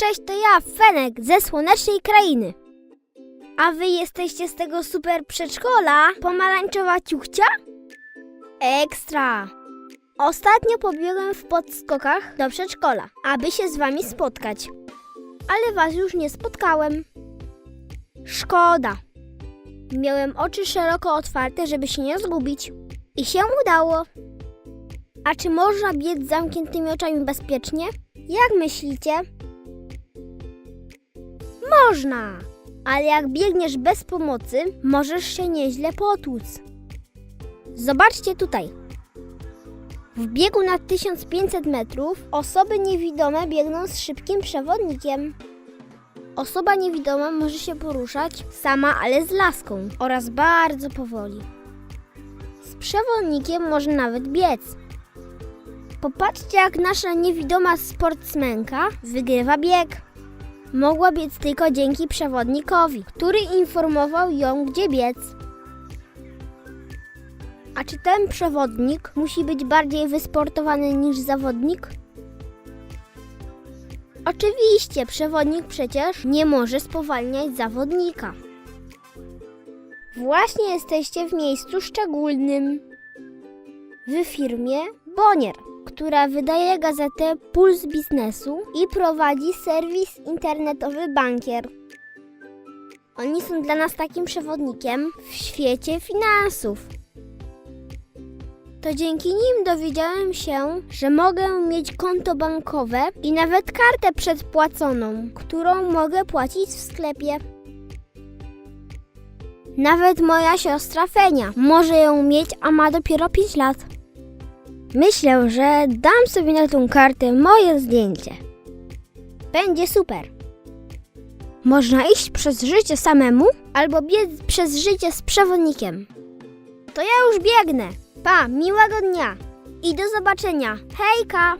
Cześć, to ja, Fenek, ze Słonecznej Krainy. A wy jesteście z tego super przedszkola? Pomarańczowa ciuchcia? Ekstra! Ostatnio pobiegłem w podskokach do przedszkola, aby się z wami spotkać. Ale was już nie spotkałem. Szkoda. Miałem oczy szeroko otwarte, żeby się nie zgubić. I się udało. A czy można biec z zamkniętymi oczami bezpiecznie? Jak myślicie? Można, ale jak biegniesz bez pomocy, możesz się nieźle potłuc. Zobaczcie tutaj. W biegu na 1500 metrów osoby niewidome biegną z szybkim przewodnikiem. Osoba niewidoma może się poruszać sama, ale z laską oraz bardzo powoli. Z przewodnikiem może nawet biec. Popatrzcie, jak nasza niewidoma sportsmenka wygrywa bieg. Mogła biec tylko dzięki przewodnikowi, który informował ją, gdzie biec. A czy ten przewodnik musi być bardziej wysportowany niż zawodnik? Oczywiście, przewodnik przecież nie może spowalniać zawodnika. Właśnie jesteście w miejscu szczególnym. W firmie Bonier, która wydaje gazetę Puls Biznesu i prowadzi serwis internetowy Bankier. Oni są dla nas takim przewodnikiem w świecie finansów. To dzięki nim dowiedziałem się, że mogę mieć konto bankowe i nawet kartę przedpłaconą, którą mogę płacić w sklepie. Nawet moja siostra Fenia może ją mieć, a ma dopiero 5 lat. Myślę, że dam sobie na tą kartę moje zdjęcie. Będzie super. Można iść przez życie samemu albo biec przez życie z przewodnikiem. To ja już biegnę. Pa, miłego dnia i do zobaczenia. Hejka!